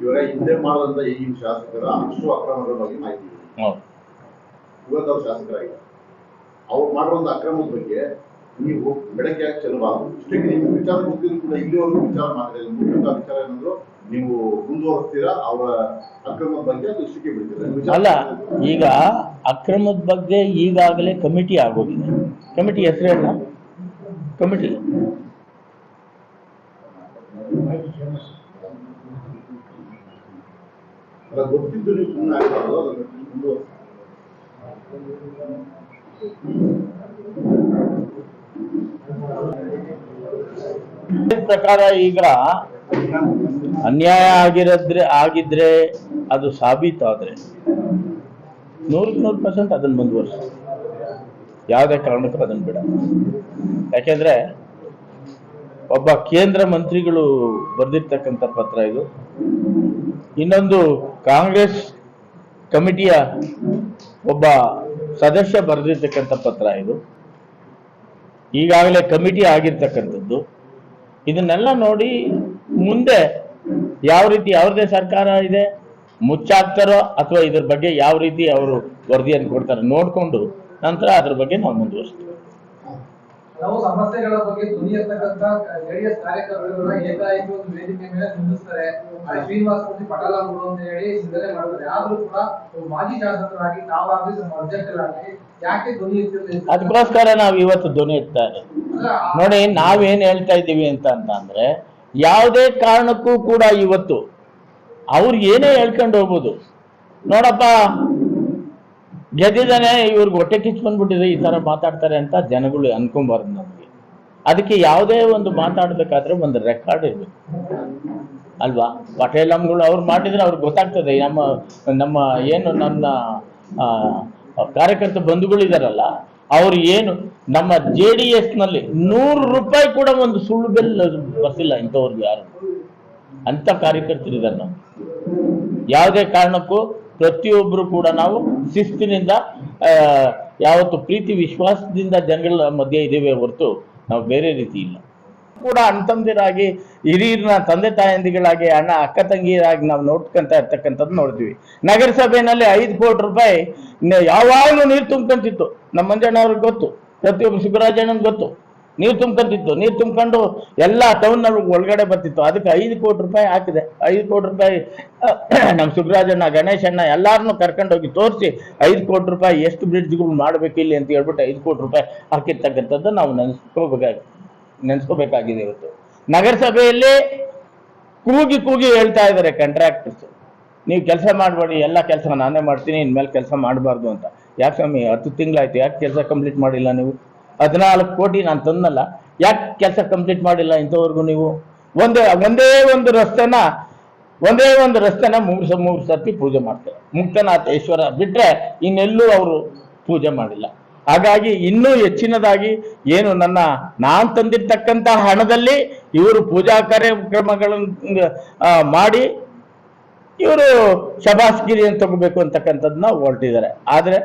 ಇವಾಗ ಹಿಂದೆ ಮಾಡಿದಂತ ಈ ಶಾಸಕರ ಅಷ್ಟು ಅಕ್ರಮಗಳ ಬಗ್ಗೆ ಮಾಹಿತಿ. ಇವತ್ತು ಅವ್ರು ಶಾಸಕರಾಗಿದ್ದಾರೆ. ಅವ್ರು ಮಾಡುವಂತ ಅಕ್ರಮದ ಬಗ್ಗೆ ನೀವು ಬೆಳಗ್ಗೆ ಯಾಕೆ ಚೆಲ್ಲಬಾರದು ಇಷ್ಟಕ್ಕೆ ನಿಮ್ಗೆ ವಿಚಾರ ಗೊತ್ತಿದ್ರು ಕೂಡ ಇಲ್ಲಿವರೆಗೂ ವಿಚಾರ ಮಾಡಿದ್ರೆ ಮುಖ್ಯವಾದ ವಿಚಾರ ಏನಂದ್ರು ನೀವು ಮುಂದುವರಿಸ್ತೀರಾ? ಅವರ ಅಕ್ರಮದ ಬಗ್ಗೆ ಅದು ಇಷ್ಟಕ್ಕೆ ಬಿಡ್ತೀರಾ? ಅಲ್ಲ ಈಗ ಅಕ್ರಮದ ಬಗ್ಗೆ ಈಗಾಗಲೇ ಕಮಿಟಿ ಆಗೋಗಿದೆ. ಕಮಿಟಿ ಹೆಸರೇನ ಕಮಿಟಿ. ಗೊತ್ತಿದ್ದು ನೀವು ಸುಮ್ಮನೆ ಪ್ರಕಾರ ಈಗ ಅನ್ಯಾಯ ಆಗಿರದ್ರೆ, ಆಗಿದ್ರೆ ಅದು ಸಾಬೀತಾದ್ರೆ ನೂರಕ್ಕೆ ನೂರು ಪರ್ಸೆಂಟ್ ಅದನ್ನು ಮುಂದುವರಿಸಿ. ಯಾವುದೇ ಕಾರಣಕ್ಕೂ ಅದನ್ನು ಬಿಡ. ಯಾಕೆಂದ್ರೆ ಒಬ್ಬ ಕೇಂದ್ರ ಮಂತ್ರಿಗಳು ಬರೆದಿರ್ತಕ್ಕಂಥ ಪತ್ರ ಇದು. ಇನ್ನೊಂದು ಕಾಂಗ್ರೆಸ್ ಕಮಿಟಿಯ ಒಬ್ಬ ಸದಸ್ಯ ಬರೆದಿರ್ತಕ್ಕಂಥ ಪತ್ರ ಇದು. ಈಗಾಗಲೇ ಕಮಿಟಿ ಆಗಿರ್ತಕ್ಕಂಥದ್ದು. ಇದನ್ನೆಲ್ಲ ನೋಡಿ ಮುಂದೆ ಯಾವ ರೀತಿ ಅವ್ರದೇ ಸರ್ಕಾರ ಇದೆ, ಮುಚ್ಚಾಕ್ತಾರೋ ಅಥವಾ ಇದ್ರ ಬಗ್ಗೆ ಯಾವ ರೀತಿ ಅವರು ವರದಿಯನ್ನು ಕೊಡ್ತಾರೆ ನೋಡಿಕೊಂಡು ನಂತರ ಅದ್ರ ಬಗ್ಗೆ ನಾವು ಮುಂದುವರಿಸ್ತೀವಿ. ಕೆಲವು ಸಮಸ್ಯೆಗಳ ಬಗ್ಗೆ ಧ್ವನಿ ಎತ್ತಕ್ಕಂತ ಜೆಡಿಎಸ್ ಕಾರ್ಯಕರ್ತರುಗಳನ್ನ ಏಕಾಏಕಿ ಒಂದು ವೇದಿಕೆ ಮೇಲೆ ನಿಲ್ಲಿಸ್ತಾರೆ. ಶ್ರೀನಿವಾಸ ಮೂರ್ತಿ ಪಟಾಲ ಬಿಡು ಅಂತ ಹೇಳಿ ಚಿಂತನೆ ಮಾಡಿದ್ರೆ ಆದ್ರೂ ಕೂಡ ಮಾಜಿ ಶಾಸಕರಾಗಿ ತಾವಾಗ್ಲಿ ನಮ್ಮ ಅಧ್ಯಕ್ಷರಾಗಿ ಯಾಕೆ ಧ್ವನಿ ಎತ್ತಿರಲಿಲ್ಲ ಅದಕ್ಕೋಸ್ಕರ ನಾವು ಇವತ್ತು ಧ್ವನಿ ಎತ್ತಾರೆ. ನೋಡಿ ನಾವೇನ್ ಹೇಳ್ತಾ ಇದ್ದೀವಿ ಅಂತ ಅಂತಂದ್ರೆ ಯಾವುದೇ ಕಾರಣಕ್ಕೂ ಕೂಡ ಇವತ್ತು ಅವ್ರು ಏನೇ ಹೇಳ್ಕೊಂಡು ಹೋಗ್ಬೋದು. ನೋಡಪ್ಪ ಗೆದ್ದಿದ್ದಾನೆ ಇವ್ರಿಗೆ ಹೊಟ್ಟೆ ಕಿಚ್ಚು ಬಂದ್ಬಿಟ್ಟಿದೆ, ಈ ತರ ಮಾತಾಡ್ತಾರೆ ಅಂತ ಜನಗಳು ಅನ್ಕೊಂಬಾರ್ದು ನಮಗೆ. ಅದಕ್ಕೆ ಯಾವುದೇ ಒಂದು ಮಾತಾಡ್ಬೇಕಾದ್ರೆ ಒಂದು ರೆಕಾರ್ಡ್ ಇರ್ಬೇಕು. ಅಲ್ವಾ? ಪಟೇಲಮ್ಗಳು ಅವ್ರು ಮಾಡಿದ್ರೆ ಅವ್ರಿಗೆ ಗೊತ್ತಾಗ್ತದೆ ನಮ್ಮ ನಮ್ಮ ಏನು ನನ್ನ ಕಾರ್ಯಕರ್ತ ಬಂಧುಗಳಿದಾರಲ್ಲ, ಅವ್ರು ಏನು, ನಮ್ಮ ಜೆ ಡಿ ಎಸ್ನಲ್ಲಿ ನೂರು ರೂಪಾಯಿ ಕೂಡ ಒಂದು ಸುಳ್ಳು ಬೆಲ್ ಬರ್ತಿಲ್ಲ ಇಂಥವ್ರಿಗೆ ಯಾರು? ಅಂತ ಕಾರ್ಯಕರ್ತರಿದ್ದಾರೆ ನಾವು ಯಾವುದೇ ಕಾರಣಕ್ಕೂ ಪ್ರತಿಯೊಬ್ಬರು ಕೂಡ ನಾವು ಶಿಸ್ತಿನಿಂದ ಯಾವತ್ತು ಪ್ರೀತಿ, ವಿಶ್ವಾಸದಿಂದ ಜನಗಳ ಮಧ್ಯೆ ಇದೇವೆ ಹೊರತು ನಾವು ಬೇರೆ ರೀತಿ ಇಲ್ಲ. ಕೂಡ ಅಣ್ಣಂದಿರಾಗಿ ಹಿರಿಯರನ್ನ ತಂದೆ ತಾಯಂದಿಗಳಾಗಿ ಅಣ್ಣ, ಅಕ್ಕ ತಂಗಿಯರಾಗಿ ನಾವು ನೋಡ್ಕೊಂತ ಇರ್ತಕ್ಕಂಥದ್ದು ನೋಡ್ತೀವಿ. ನಗರಸಭೆಯಲ್ಲಿ ಐದು ಕೋಟಿ ರೂಪಾಯಿ ಯಾವಾಗಲೂ ನೀರು ತುಂಬ್ಕೊಂತಿತ್ತು. ನಮ್ಮ ಮಂಜಣ್ಣ ಅವ್ರಿಗೆ ಗೊತ್ತು, ಪ್ರತಿಯೊಬ್ಬ ಸುಬ್ಬರಾಜಣ್ಣನ್ ಗೊತ್ತು. ನೀರು ತುಂಬ್ಕೊಂತಿತ್ತು, ನೀರು ತುಂಬ್ಕೊಂಡು ಎಲ್ಲ ಟೌನ್ ಒಳಗಡೆ ಬರ್ತಿತ್ತು. ಅದಕ್ಕೆ ಐದು ಕೋಟಿ ರೂಪಾಯಿ ಹಾಕಿದೆ. ಐದು ಕೋಟಿ ರೂಪಾಯಿ ನಮ್ಮ ಸುಬ್ರಾಜಣ್ಣ ಗಣೇಶಣ್ಣ ಎಲ್ಲರನ್ನೂ ಕರ್ಕೊಂಡು ಹೋಗಿ ತೋರಿಸಿ ಐದು ಕೋಟಿ ರೂಪಾಯಿ ಎಷ್ಟು ಬ್ರಿಡ್ಜ್ಗಳು ಮಾಡಬೇಕು ಇಲ್ಲಿ ಅಂತ ಹೇಳ್ಬಿಟ್ಟು ಐದು ಕೋಟಿ ರೂಪಾಯಿ ಹಾಕಿರ್ತಕ್ಕಂಥದ್ದು ನಾವು ನೆನೆಸ್ಕೋಬೇಕಾಗಿ, ನೆನೆಸ್ಕೋಬೇಕಾಗಿದೆ ಇವತ್ತು. ನಗರಸಭೆಯಲ್ಲಿ ಕೂಗಿ ಕೂಗಿ ಹೇಳ್ತಾ ಇದ್ದಾರೆ ಕಾಂಟ್ರಾಕ್ಟರ್ಸ್ ನೀವು ಕೆಲಸ ಮಾಡಬೇಡಿ, ಎಲ್ಲ ಕೆಲಸ ನಾನೇ ಮಾಡ್ತೀನಿ, ಇನ್ಮೇಲೆ ಕೆಲಸ ಮಾಡಬಾರ್ದು ಅಂತ. ಯಾಕೆ ಸ್ವಾಮಿ, ಹತ್ತು ತಿಂಗಳಾಯ್ತು, ಯಾಕೆ ಕೆಲಸ ಕಂಪ್ಲೀಟ್ ಮಾಡಿಲ್ಲ ನೀವು? ಹದಿನಾಲ್ಕು ಕೋಟಿ ನಾನು ತಂದಲ್ಲ ಯಾಕೆ ಕೆಲಸ ಕಂಪ್ಲೀಟ್ ಮಾಡಿಲ್ಲ ಇಂಥವ್ರಿಗೂ ನೀವು? ಒಂದೇ ಒಂದೇ ಒಂದು ರಸ್ತೆನ, ಒಂದೇ ಒಂದು ರಸ್ತೆನ ಮೂರು ಮೂರು ಸರ್ತಿ ಪೂಜೆ ಮಾಡ್ತಾರೆ. ಮುಕ್ತನಾಥೇಶ್ವರ ಬಿಟ್ಟರೆ ಇನ್ನೆಲ್ಲೂ ಅವರು ಪೂಜೆ ಮಾಡಿಲ್ಲ. ಹಾಗಾಗಿ ಇನ್ನೂ ಹೆಚ್ಚಿನದಾಗಿ ಏನು ನನ್ನ, ನಾನು ತಂದಿರ್ತಕ್ಕಂಥ ಹಣದಲ್ಲಿ ಇವರು ಪೂಜಾ ಕಾರ್ಯಕ್ರಮಗಳನ್ನು ಮಾಡಿ ಇವರು ಶಬಾಸ್ಗಿರಿಯನ್ನು ತಗೋಬೇಕು ಅಂತಕ್ಕಂಥದ್ದನ್ನ ಹೊರಟಿದ್ದಾರೆ. ಆದರೆ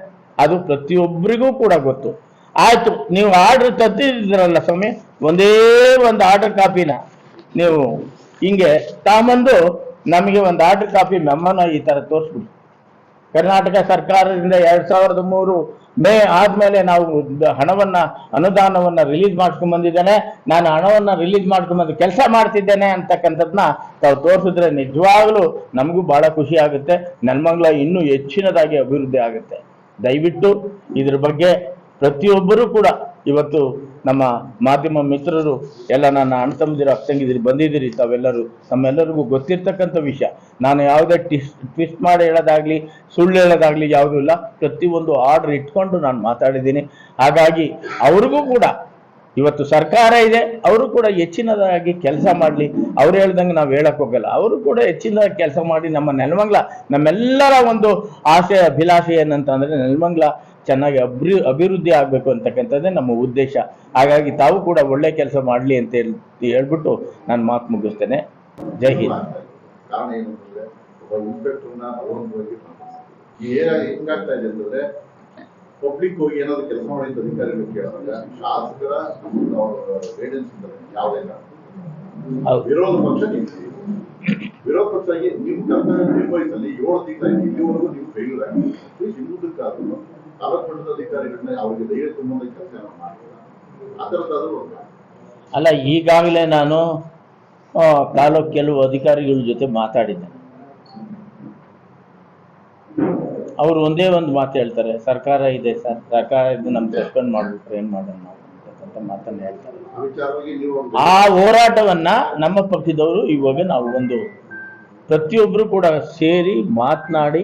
ಅದು ಪ್ರತಿಯೊಬ್ಬರಿಗೂ ಕೂಡ ಗೊತ್ತು. ಆಯ್ತು, ನೀವು ಆರ್ಡರ್ ತರ್ತಿದ್ದೀರಲ್ಲ ಸ್ವಾಮಿ, ಒಂದೇ ಒಂದು ಆರ್ಡರ್ ಕಾಪಿನ. ನೀವು ಹಿಂಗೆ, ತಾಮಂದು ನಮಗೆ ಒಂದು ಆರ್ಡರ್ ಕಾಪಿ ಮೆಮ್ಮನ ಈ ಥರ ತೋರಿಸ್ಬಿಡಿ. ಕರ್ನಾಟಕ ಸರ್ಕಾರದಿಂದ ಎರಡ್ ಸಾವಿರದ ಮೂರು ಮೇ ಆದಮೇಲೆ ನಾವು ಹಣವನ್ನು, ಅನುದಾನವನ್ನ ರಿಲೀಸ್ ಮಾಡ್ಕೊಂಡ್ ಬಂದಿದ್ದೇನೆ. ನಾನು ಹಣವನ್ನ ರಿಲೀಸ್ ಮಾಡ್ಕೊಂಡ್ ಬಂದು ಕೆಲಸ ಮಾಡ್ತಿದ್ದೇನೆ ಅಂತಕ್ಕಂಥದ್ನ ತಾವು ತೋರಿಸಿದ್ರೆ ನಿಜವಾಗ್ಲೂ ನಮಗೂ ಬಹಳ ಖುಷಿ ಆಗುತ್ತೆ. ನನ್ಮಂಗ್ಲ ಇನ್ನೂ ಹೆಚ್ಚಿನದಾಗಿ ಅಭಿವೃದ್ಧಿ ಆಗುತ್ತೆ. ದಯವಿಟ್ಟು ಇದ್ರ ಬಗ್ಗೆ ಪ್ರತಿಯೊಬ್ಬರೂ ಕೂಡ ಇವತ್ತು ನಮ್ಮ ಮಾಧ್ಯಮ ಮಿತ್ರರು ಎಲ್ಲ ನನ್ನ ಅಣ್ಣ ತಮ್ಮದಿರು ಅಕ್ಕಂಗಿದಿರಿ ಬಂದಿದ್ದೀರಿ, ತಾವೆಲ್ಲರೂ ನಮ್ಮೆಲ್ಲರಿಗೂ ಗೊತ್ತಿರ್ತಕ್ಕಂಥ ವಿಷಯ. ನಾನು ಯಾವುದೇ ಟಿಸ್ ಟ್ವಿಸ್ಟ್ ಮಾಡಿ ಹೇಳೋದಾಗ್ಲಿ, ಸುಳ್ಳು ಹೇಳೋದಾಗ್ಲಿ ಯಾವುದೂ ಇಲ್ಲ. ಪ್ರತಿಯೊಂದು ಆರ್ಡರ್ ಇಟ್ಕೊಂಡು ನಾನು ಮಾತಾಡಿದ್ದೀನಿ. ಹಾಗಾಗಿ ಅವ್ರಿಗೂ ಕೂಡ ಇವತ್ತು ಸರ್ಕಾರ ಇದೆ, ಅವರು ಕೂಡ ಹೆಚ್ಚಿನದಾಗಿ ಕೆಲಸ ಮಾಡಲಿ. ಅವ್ರು ಹೇಳ್ದಂಗೆ ನಾವು ಹೇಳಕ್ ಹೋಗಲ್ಲ. ಅವರು ಕೂಡ ಹೆಚ್ಚಿನ ಕೆಲಸ ಮಾಡಿ ನಮ್ಮ ನೆಲಮಂಗ್ಲ, ನಮ್ಮೆಲ್ಲರ ಒಂದು ಆಸೆ ಅಭಿಲಾಷೆ ಏನಂತಂದ್ರೆ ನೆಲಮಂಗ್ಲ ಚೆನ್ನಾಗಿ ಅಭಿ ಅಭಿವೃದ್ಧಿ ಆಗಬೇಕು ಅಂತಕ್ಕಂಥದ್ದೇ ನಮ್ಮ ಉದ್ದೇಶ. ಹಾಗಾಗಿ ತಾವು ಕೂಡ ಒಳ್ಳೆ ಕೆಲಸ ಮಾಡಲಿ ಅಂತ ಹೇಳಿ ಹೇಳ್ಬಿಟ್ಟು ನಾನು ಮಾತು ಮುಗಿಸ್ತೇನೆ. ಜೈ ಹಿಂದ್. ಹೆಂಗಾಗ್ತಾ ಇದೆ ಅಂತಂದ್ರೆ ಪಬ್ಲಿಕ್ ಹೋಗಿ ಏನಾದ್ರು ಕೆಲಸ ಮಾಡಿದ ಅಧಿಕಾರಿಗಳು ಕೇಳಿದಾಗ ಶಾಸಕರ ಗೈಡೆನ್ಸ್ ಇದ್ದಾರೆ ಯಾವುದೇ ಹೌದು. ವಿರೋಧ ಪಕ್ಷ ನಿಂತಿದೆ. ವಿರೋಧ ಪಕ್ಷ ನಿಮ್ ಕರ್ತವ್ಯ ನಿರ್ವಹಿಸಲಿ ಏಳು ತಿಂಗಳ ಇಲ್ಲಿವರೆಗೂ ನೀವು ಫೇಲ್ಯೂರ್ ಆಗಿ ಇನ್ನೊಂದಕ್ಕಾದ್ರೂ ತಾಲೂಕು ಮಟ್ಟದ ಅಧಿಕಾರಿಗಳನ್ನ ಅವರಿಗೆ ಧೈರ್ಯ ತುಂಬುವಂತ ಕೆಲಸ ಮಾಡ್ತೀರಾ. ಆ ಥರದ್ದಾದ್ರೂ ಒಂದು ಅಲ್ಲ ಈಗಾಗಲೇ ನಾನು ತಾಲೂಕು ಕೆಲವು ಅಧಿಕಾರಿಗಳ ಜೊತೆ ಮಾತಾಡಿದ್ದೇನೆ ಅವರು ಒಂದೇ ಒಂದು ಮಾತು ಹೇಳ್ತಾರೆ ಸರ್ಕಾರ ಇದೆ ಸರ್ ಸರ್ಕಾರ ಇದು ನಮ್ಗೆ ಸಸ್ಪೆಂಡ್ ಮಾಡ್ಬಿಟ್ರೆ ಏನು ಮಾಡೋಣ ನಾವು ಅಂತಕ್ಕಂಥ ಮಾತನ್ನು ಹೇಳ್ತಾರೆ. ಆ ಹೋರಾಟವನ್ನ ನಮ್ಮ ಪಕ್ಷದವರು ಇವಾಗ ನಾವು ಒಂದು ಪ್ರತಿಯೊಬ್ಬರು ಕೂಡ ಸೇರಿ ಮಾತನಾಡಿ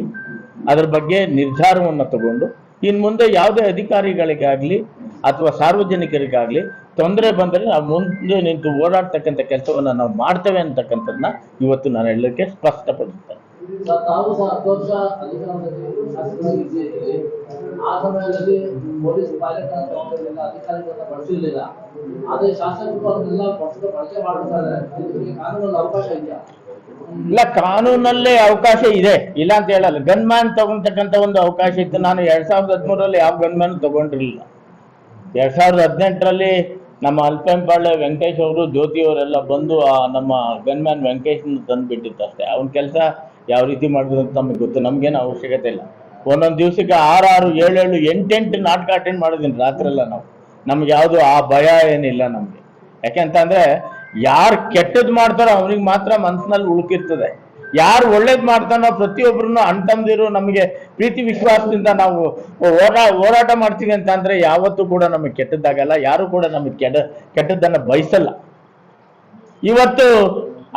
ಅದರ ಬಗ್ಗೆ ನಿರ್ಧಾರವನ್ನು ತಗೊಂಡು ಇನ್ನು ಮುಂದೆ ಯಾವುದೇ ಅಧಿಕಾರಿಗಳಿಗಾಗಲಿ ಅಥವಾ ಸಾರ್ವಜನಿಕರಿಗಾಗಲಿ ತೊಂದರೆ ಬಂದರೆ ನಾವು ಮುಂದೆ ನಿಂತು ಓಡಾಡ್ತಕ್ಕಂಥ ಕೆಲಸವನ್ನು ನಾವು ಮಾಡ್ತೇವೆ ಅಂತಕ್ಕಂಥದ್ದನ್ನ ಇವತ್ತು ನಾನು ಹೇಳಲಿಕ್ಕೆ ಸ್ಪಷ್ಟಪಡಿಸ್ತೇನೆ. ತಾವು ಸಹ ಹತ್ತು ವರ್ಷ ಅಧಿಕಾರದಲ್ಲಿ ಶಾಸಕರಾಗಿದ್ದೀರಿ ಆ ಸಮಯದಲ್ಲಿ ಪೊಲೀಸ್ ತಗೊಂಡಿರಲಿಲ್ಲ ಅಧಿಕಾರಿಗಳನ್ನ ಬಳಸಿರ್ಲಿಲ್ಲ. ಆದ್ರೆ ಶಾಸಕರು ಅದನ್ನೆಲ್ಲ ಪಕ್ಷದ ಬಳಕೆ ಇದಕ್ಕೆ ಕಾನೂನಲ್ಲಿ ಅವಕಾಶ ಇದೆಯಾ ಇಲ್ಲ, ಕಾನೂನಲ್ಲೇ ಅವಕಾಶ ಇದೆ. ಇಲ್ಲ ಅಂತ ಹೇಳಲ್ಲ. ಗನ್ಮ್ಯಾನ್ ತಗೊಂತಕ್ಕಂಥ ಒಂದು ಅವಕಾಶ ಇತ್ತು. ನಾನು ಎರಡ್ ಸಾವಿರದ ಹದಿಮೂರರಲ್ಲಿ ಯಾವ ಗನ್ಮ್ಯಾನ್ ತಗೊಂಡಿರಲಿಲ್ಲ. ಎರಡ್ ಸಾವಿರದ ಹದಿನೆಂಟರಲ್ಲಿ ನಮ್ಮ ಅಲ್ಪೆಂಪಾಳ್ಯ ವೆಂಕಟೇಶ್ ಅವರು, ಜ್ಯೋತಿ ಅವರೆಲ್ಲ ಬಂದು ಆ ನಮ್ಮ ಗನ್ಮ್ಯಾನ್ ವೆಂಕಟೇಶ್ನ ತಂದು ಬಿಟ್ಟಿತ್ತು ಅಷ್ಟೇ ಅವನ ಕೆಲಸ ಯಾವ ರೀತಿ ಮಾಡಿದ್ರು ಅಂತ ನಮಗೆ ಗೊತ್ತು. ನಮಗೇನು ಅವಶ್ಯಕತೆ ಇಲ್ಲ. ಒಂದೊಂದು ದಿವಸಕ್ಕೆ ಆರು ಆರು ಏಳು ಏಳು ಎಂಟೆಂಟು ನಾಟಕ ಅಟೆಂಡ್ ಮಾಡಿದ್ದೀನಿ ರಾತ್ರೆಲ್ಲ ನಾವು. ನಮ್ಗೆ ಯಾವುದು ಆ ಭಯ ಏನಿಲ್ಲ ನಮಗೆ. ಯಾಕೆಂತಂದ್ರೆ ಯಾರು ಕೆಟ್ಟದ್ದು ಮಾಡ್ತಾರೋ ಅವ್ನಿಗೆ ಮಾತ್ರ ಮನಸ್ಸಿನಲ್ಲಿ ಉಳುಕಿರ್ತದೆ. ಯಾರು ಒಳ್ಳೇದು ಮಾಡ್ತಾನೋ ಪ್ರತಿಯೊಬ್ಬರನ್ನು ಅಣ್ತಂದಿರು ನಮಗೆ ಪ್ರೀತಿ ವಿಶ್ವಾಸದಿಂದ ನಾವು ಹೋರಾ, ಹೋರಾಟ ಮಾಡ್ತೀವಿ ಅಂತ ಯಾವತ್ತೂ ಕೂಡ ನಮಗೆ ಕೆಟ್ಟದ್ದಾಗಲ್ಲ. ಯಾರು ಕೂಡ ನಮಗೆ ಕೆಟ್ಟ ಕೆಟ್ಟದ್ದನ್ನು ಬಯಸಲ್ಲ. ಇವತ್ತು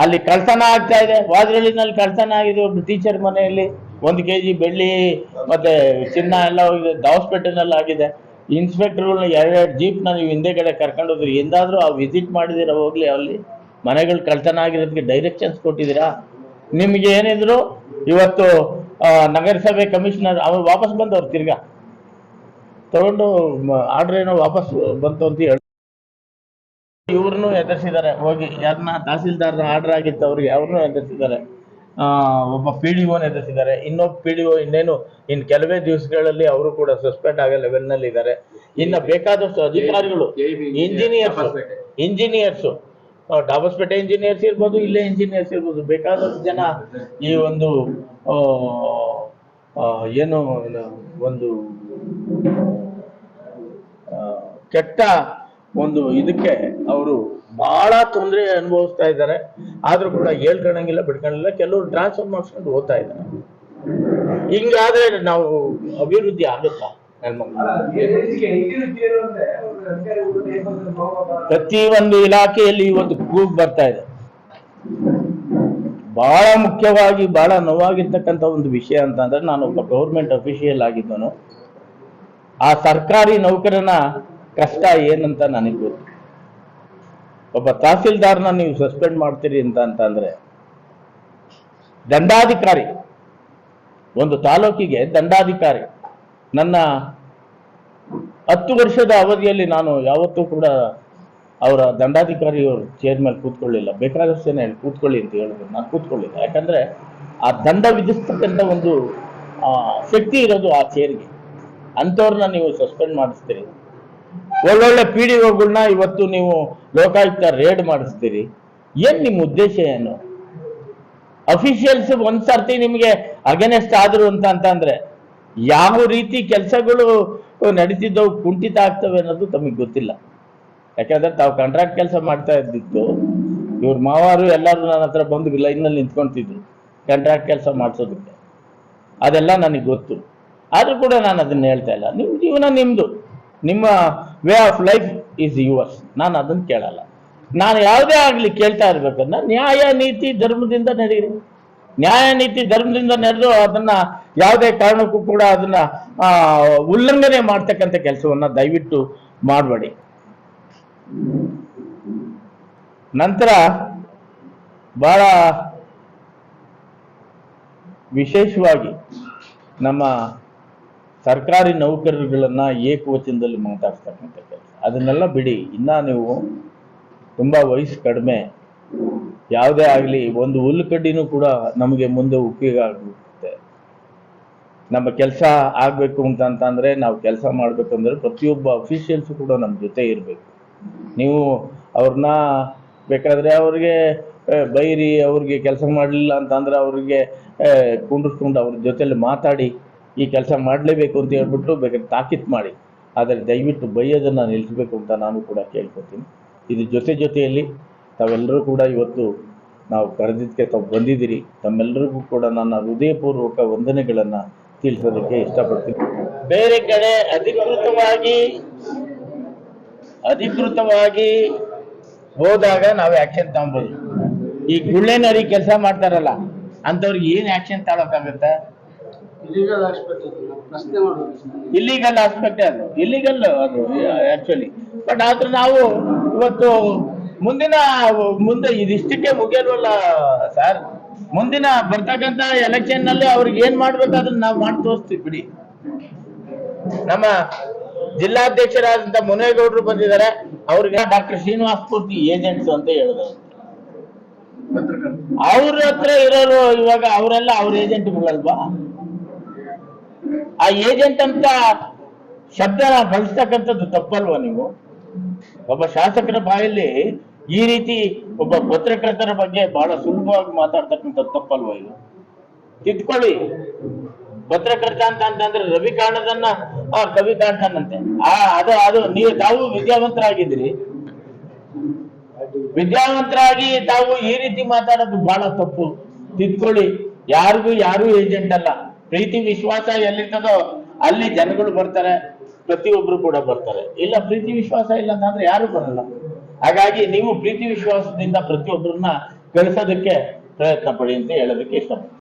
ಅಲ್ಲಿ ಕಳ್ತನ ಆಗ್ತಾ ಇದೆ. ವಾದ್ರಳ್ಳಿನಲ್ಲಿ ಕಳ್ತನ ಆಗಿದೆ. ಒಬ್ಬ ಟೀಚರ್ ಮನೆಯಲ್ಲಿ ಒಂದು ಕೆ ಜಿ ಬೆಳ್ಳಿ, ಮತ್ತೆ ಚಿನ್ನ ಎಲ್ಲ ಹೋಗಿದೆ. ದಾವಸ್ಪೇಟೆನಲ್ಲಿ ಆಗಿದೆ. ಇನ್ಸ್ಪೆಕ್ಟರ್ಗಳನ್ನ ಎರಡೆರಡು ಜೀಪ್ನ ನೀವು ಹಿಂದೆಗಡೆ ಕರ್ಕೊಂಡು ಹೋದ್ರಿ ಎಂದಾದ್ರೂ ಆ ವಿಸಿಟ್ ಮಾಡಿದಿರ ಹೋಗ್ಲಿ ಅಲ್ಲಿ? ಮನೆಗಳು ಕಳ್ತನ ಆಗಿರೋದಕ್ಕೆ ಡೈರೆಕ್ಷನ್ಸ್ ಕೊಟ್ಟಿದ್ದೀರಾ? ನಿಮ್ಗೆ ಏನಿದ್ರು ಇವತ್ತು ನಗರಸಭೆ ಕಮಿಷನರ್ ಅವ್ರು ವಾಪಸ್ ಬಂದವ್ರು ತಿರ್ಗಾ. ತಗೊಂಡು ಆರ್ಡರ್ ಏನೋ ವಾಪಸ್ ಬಂತು ಅಂತ ಹೇಳಿ. ಇವ್ರನ್ನೂ ಎದುರಿಸಿದ್ದಾರೆ. ಹೋಗಿ ಯಾರನ್ನ ತಹಸೀಲ್ದಾರ್ ಆರ್ಡರ್ ಆಗಿತ್ತು ಅವ್ರಿಗೆ ಅವ್ರನ್ನೂ ಎದುರಿಸಿದ್ದಾರೆ. ಆ, ಒಬ್ಬ ಪಿ ಡಿ ಓನ್ ಎದುರಿಸಿದ್ದಾರೆ. ಇನ್ನೊಬ್ಬ ಪಿ ಡಿ ಓ ಇನ್ನೇನು ಇನ್ ಕೆಲವೇ ದಿವಸಗಳಲ್ಲಿ ಅವರು ಕೂಡ ಸಸ್ಪೆಂಡ್ ಆಗೋ ಲೆವೆಲ್ನಲ್ಲಿ ಇದ್ದಾರೆ. ಇನ್ನ ಬೇಕಾದಷ್ಟು ಅಧಿಕಾರಿಗಳು ಇಂಜಿನಿಯರ್ಸ್ ಇಂಜಿನಿಯರ್ಸು ಡಾಬಸ್ಪೇಟೆ ಇಂಜಿನಿಯರ್ಸ್ ಇರ್ಬೋದು ಇಲ್ಲೇ ಇಂಜಿನಿಯರ್ಸ್ ಇರ್ಬೋದು ಬೇಕಾದಷ್ಟು ಜನ ಈ ಒಂದು ಏನು ಒಂದು ಕೆಟ್ಟ ಒಂದು ಇದಕ್ಕೆ ಅವರು ಬಹಳ ತೊಂದರೆ ಅನುಭವಿಸ್ತಾ ಇದ್ದಾರೆ. ಆದ್ರೂ ಕೂಡ ಹೇಳ್ಕೊಳಂಗಿಲ್ಲ ಬಿಡ್ಕೊಳಂಗಿಲ್ಲ ಕೆಲವರು ಟ್ರಾನ್ಸ್ಫರ್ ಮಾಡ್ಕೊಂಡು ಹೋಗ್ತಾ ಇದ್ದಾರೆ. ಹಿಂಗಾದ್ರೆ ನಾವು ಅಭಿವೃದ್ಧಿ ಆಗುತ್ತಾ ಪ್ರತಿ ಒಂದು ಇಲಾಖೆಯಲ್ಲಿ ಇವತ್ತು ಕೂಗ್ ಬರ್ತಾ ಇದೆ. ಬಹಳ ಮುಖ್ಯವಾಗಿ, ಬಹಳ ನೋವಾಗಿರ್ತಕ್ಕಂಥ ಒಂದು ವಿಷಯ ಅಂತ ಅಂದ್ರೆ ನಾನು ಒಬ್ಬ ಗೌರ್ಮೆಂಟ್ ಅಫಿಷಿಯಲ್ ಆಗಿದ್ದನು ಆ ಸರ್ಕಾರಿ ನೌಕರನ ಕಷ್ಟ ಏನಂತ ನನಗೆ ಗೊತ್ತು. ಒಬ್ಬ ತಹಸೀಲ್ದಾರ್ನ ನೀವು ಸಸ್ಪೆಂಡ್ ಮಾಡ್ತೀರಿ ಅಂತ ಅಂತಂದ್ರೆ, ದಂಡಾಧಿಕಾರಿ, ಒಂದು ತಾಲೂಕಿಗೆ ದಂಡಾಧಿಕಾರಿ, ನನ್ನ ಹತ್ತು ವರ್ಷದ ಅವಧಿಯಲ್ಲಿ ನಾನು ಯಾವತ್ತೂ ಕೂಡ ಅವರ ದಂಡಾಧಿಕಾರಿ ಅವರು ಚೇರ್ ಮೇಲೆ ಕೂತ್ಕೊಳ್ಳಿಲ್ಲ. ಬೇಕಾದಷ್ಟು ಹೇಳಿ ಕೂತ್ಕೊಳ್ಳಿ ಅಂತ ಹೇಳಿದ್ರು. ನಾನು ಕೂತ್ಕೊಳ್ಳಿಲ್ಲ. ಯಾಕಂದ್ರೆ ಆ ದಂಡ ವಿಧಿಸ್ತಕ್ಕಂಥ ಒಂದು ಶಕ್ತಿ ಇರೋದು ಆ ಚೇರ್ಗೆ ಅಂಥವ್ರನ್ನ ನೀವು ಸಸ್ಪೆಂಡ್ ಮಾಡಿಸ್ತೀರಿ. ಒಳ್ಳೊಳ್ಳೆ ಪಿ ಡಿ ಇವತ್ತು ನೀವು ಲೋಕಾಯುಕ್ತ ರೇಡ್ ಮಾಡಿಸ್ತೀರಿ. ಏನ್ ನಿಮ್ಮ ಉದ್ದೇಶ ಏನು? ಅಫಿಷಿಯಲ್ಸ್ ಒಂದ್ ಸರ್ತಿ ನಿಮಗೆ ಅಗೇನೆಸ್ಟ್ ಆದ್ರು ಅಂತ ಅಂತಂದ್ರೆ ಯಾವ ರೀತಿ ಕೆಲಸಗಳು ನಡೀತಿದ್ದವು, ಕುಂಠಿತ ಆಗ್ತವೆ ಅನ್ನೋದು ತಮಗೆ ಗೊತ್ತಿಲ್ಲ. ಯಾಕಂದ್ರೆ ತಾವು ಕಾಂಟ್ರಾಕ್ಟ್ ಕೆಲಸ ಮಾಡ್ತಾ ಇದ್ದಿದ್ದು, ಇವ್ರ ಮಾವಾರು ಎಲ್ಲರೂ ನನ್ನ ಹತ್ರ ಬಂದು ಲೈನಲ್ಲಿ ನಿಂತ್ಕೊಂತಿದ್ರು ಕಾಂಟ್ರಾಕ್ಟ್ ಕೆಲಸ ಮಾಡಿಸೋದಕ್ಕೆ. ಅದೆಲ್ಲ ನನಗೆ ಗೊತ್ತು. ಆದರೂ ಕೂಡ ನಾನು ಅದನ್ನ ಹೇಳ್ತಾ ಇಲ್ಲ. ನಿಮ್ಮ ಜೀವನ ನಿಮ್ದು. ನಿಮ್ಮ way of life is yours ನಾನು ಅದನ್ನು ಕೇಳಲ್ಲ. ನಾನು ಯಾವುದೇ ಆಗಲಿ ಕೇಳ್ತಾ ಇರ್ಬೇಕನ್ನ ನ್ಯಾಯ, ನೀತಿ, ಧರ್ಮದಿಂದ ನಡೀರಿ ನ್ಯಾಯ, ನೀತಿ, ಧರ್ಮದಿಂದ ನಡೆದು ಅದನ್ನ ಯಾವುದೇ ಕಾರಣಕ್ಕೂ ಕೂಡ ಅದನ್ನ ಉಲ್ಲಂಘನೆ ಮಾಡ್ತಕ್ಕಂಥ ಕೆಲಸವನ್ನ ದಯವಿಟ್ಟು ಮಾಡಬೇಡಿ. ನಂತರ ಬಹಳ ವಿಶೇಷವಾಗಿ ನಮ್ಮ ಸರ್ಕಾರಿ ನೌಕರರುಗಳನ್ನ ಏಕವಚನದಲ್ಲಿ ಮಾತಾಡ್ತಕ್ಕಂಥ ಕೆಲಸ. ಅದನ್ನೆಲ್ಲ ಬಿಡಿ. ಇನ್ನ ನೀವು ತುಂಬಾ ವಯಸ್ಸು ಕಡಿಮೆ. ಯಾವುದೇ ಆಗಲಿ ಒಂದು ಹುಲ್ಲು ಕಡ್ಡಿನೂ ಕೂಡ ನಮಗೆ ಮುಂದೆ ಉಪಯೋಗ ಆಗುತ್ತೆ. ನಮ್ಮ ಕೆಲಸ ಆಗಬೇಕು ಅಂತ ಅಂತಂದರೆ ನಾವು ಕೆಲಸ ಮಾಡಬೇಕಂದ್ರೆ ಪ್ರತಿಯೊಬ್ಬ ಅಫಿಷಿಯಲ್ಸು ಕೂಡ ನಮ್ಮ ಜೊತೆ ಇರಬೇಕು. ನೀವು ಅವ್ರನ್ನ ಬೇಕಾದ್ರೆ ಅವ್ರಿಗೆ ಬೈರಿ, ಅವ್ರಿಗೆ ಕೆಲಸ ಮಾಡಲಿಲ್ಲ ಅಂತಂದರೆ ಅವ್ರಿಗೆ ಕುಂಡಿಸ್ಕೊಂಡು ಅವ್ರ ಜೊತೆಲಿ ಮಾತಾಡಿ. ಈ ಕೆಲಸ ಮಾಡಲೇಬೇಕು ಅಂತ ಹೇಳ್ಬಿಟ್ಟು ಬೇಕಾದ್ರೆ ತಾಕೀತು ಮಾಡಿ. ಆದರೆ ದಯವಿಟ್ಟು ಬೈಯೋದನ್ನು ನಿಲ್ಲಿಸಬೇಕು ಅಂತ ನಾನು ಕೂಡ ಕೇಳ್ಕೊತೀನಿ. ಇದು ಜೊತೆ ಜೊತೆಯಲ್ಲಿ ತಾವೆಲ್ಲರೂ ಕೂಡ ಇವತ್ತು ನಾವು ಕರೆದಿದ್ದಕ್ಕೆ ತಾವು ಬಂದಿದ್ದೀರಿ. ತಮ್ಮೆಲ್ಲರಿಗೂ ಕೂಡ ನನ್ನ ಹೃದಯಪೂರ್ವಕ ವಂದನೆಗಳನ್ನು ತಿಳಿಸೋದಕ್ಕೆ ಇಷ್ಟಪಡ್ತೀನಿ. ಬೇರೆ ಕಡೆ ಅಧಿಕೃತವಾಗಿ ಅಧಿಕೃತವಾಗಿ ಹೋದಾಗ ನಾವು ಆಕ್ಷನ್ ತಗೊಬೋದು. ಈ ಗುಳ್ಳೆನರಿ ಕೆಲಸ ಮಾಡ್ತಾರಲ್ಲ, ಅಂಥವ್ರಿಗೆ ಏನು ಆಕ್ಷನ್ ತಗೊಳಕ್ಕಾಗತ್ತೆ? ಇಲಿಗಲ್ ಆಸ್ಪೆಕ್ಟ್ ಪ್ರಶ್ನೆ ಮಾಡೋದು ಇಲ್ಲಿಗಲ್ ಆಸ್ಪೆಕ್ಟ್ ಅದು ಇಲ್ಲಿಗಲ್ ಅದು ಆಕ್ಚುಲಿ ಬಟ್ ಆದ್ರೆ ನಾವು ಇವತ್ತು ಮುಂದಿನ ಮುಂದೆ ಇದಿಷ್ಟಕ್ಕೆ ಮುಗಿಯಲ್ವಲ್ಲ ಸರ್ ಮುಂದಿನ ಬರ್ತಕ್ಕಂತ ಎಲೆಕ್ಷನ್ನಲ್ಲಿ ಅವ್ರಿಗೆ ಏನ್ ಮಾಡ್ಬೇಕು ಅದನ್ನ ನಾವು ಮಾಡಿ ತೋರಿಸ್ತೀವಿ ಬಿಡಿ. ನಮ್ಮ ಜಿಲ್ಲಾಧ್ಯಕ್ಷರಾದಂತ ಮುನೇಗೌಡರು ಬಂದಿದ್ದಾರೆ. ಅವ್ರಿಗೆ ಡಾಕ್ಟರ್ ಶ್ರೀನಿವಾಸ್ ಪೂರ್ತಿ ಏಜೆಂಟ್ಸ್ ಅಂತ ಹೇಳಿದ್ರು. ಅವ್ರ ಹತ್ರ ಇರೋರು ಇವಾಗ ಅವರೆಲ್ಲ ಅವ್ರ ಏಜೆಂಟ್ಗಳಲ್ವಾ ಆ ಏಜೆಂಟ್ ಅಂತ ಶಬ್ದ ಬಳಸ್ತಕ್ಕಂಥದ್ದು ತಪ್ಪಲ್ವಾ ನೀವು? ಒಬ್ಬ ಶಾಸಕರ ಬಾಯಲ್ಲಿ ಈ ರೀತಿ ಒಬ್ಬ ಪತ್ರಕರ್ತರ ಬಗ್ಗೆ ಬಹಳ ಸುಲಭವಾಗಿ ಮಾತಾಡ್ತಕ್ಕಂಥದ್ದು ತಪ್ಪಲ್ವಾ ಇದು? ತಿದ್ಕೊಳ್ಳಿ. ಪತ್ರಕರ್ತ ಅಂತ ಅಂತಂದ್ರೆ ರವಿ ಕಾಣದನ್ನ ಆ ಕವಿ ಕಾಣ್ತಾನಂತೆ ಆ, ಅದು ಅದು, ನೀವು ತಾವು ವಿದ್ಯಾವಂತರಾಗಿದ್ರಿ ವಿದ್ಯಾವಂತರಾಗಿ ತಾವು ಈ ರೀತಿ ಮಾತಾಡೋದು ಬಹಳ ತಪ್ಪು. ತಿದ್ಕೊಳ್ಳಿ. ಯಾರಿಗೂ ಯಾರು ಏಜೆಂಟ್ ಅಲ್ಲ. ಪ್ರೀತಿ, ವಿಶ್ವಾಸ ಎಲ್ಲಿರ್ತದೋ ಅಲ್ಲಿ ಜನಗಳು ಬರ್ತಾರೆ, ಪ್ರತಿಯೊಬ್ರು ಕೂಡ ಬರ್ತಾರೆ. ಇಲ್ಲ, ಪ್ರೀತಿ, ವಿಶ್ವಾಸ ಇಲ್ಲ ಅಂತಂದ್ರೆ ಯಾರು ಬರಲ್ಲ. ಹಾಗಾಗಿ ನೀವು ಪ್ರೀತಿ, ವಿಶ್ವಾಸದಿಂದ ಪ್ರತಿಯೊಬ್ಬರನ್ನ ಕಳಿಸೋದಕ್ಕೆ ಪ್ರಯತ್ನ ಪಡಿ ಅಂತ ಹೇಳೋದಕ್ಕೆ ಇಷ್ಟಪಡ್ತೀನಿ.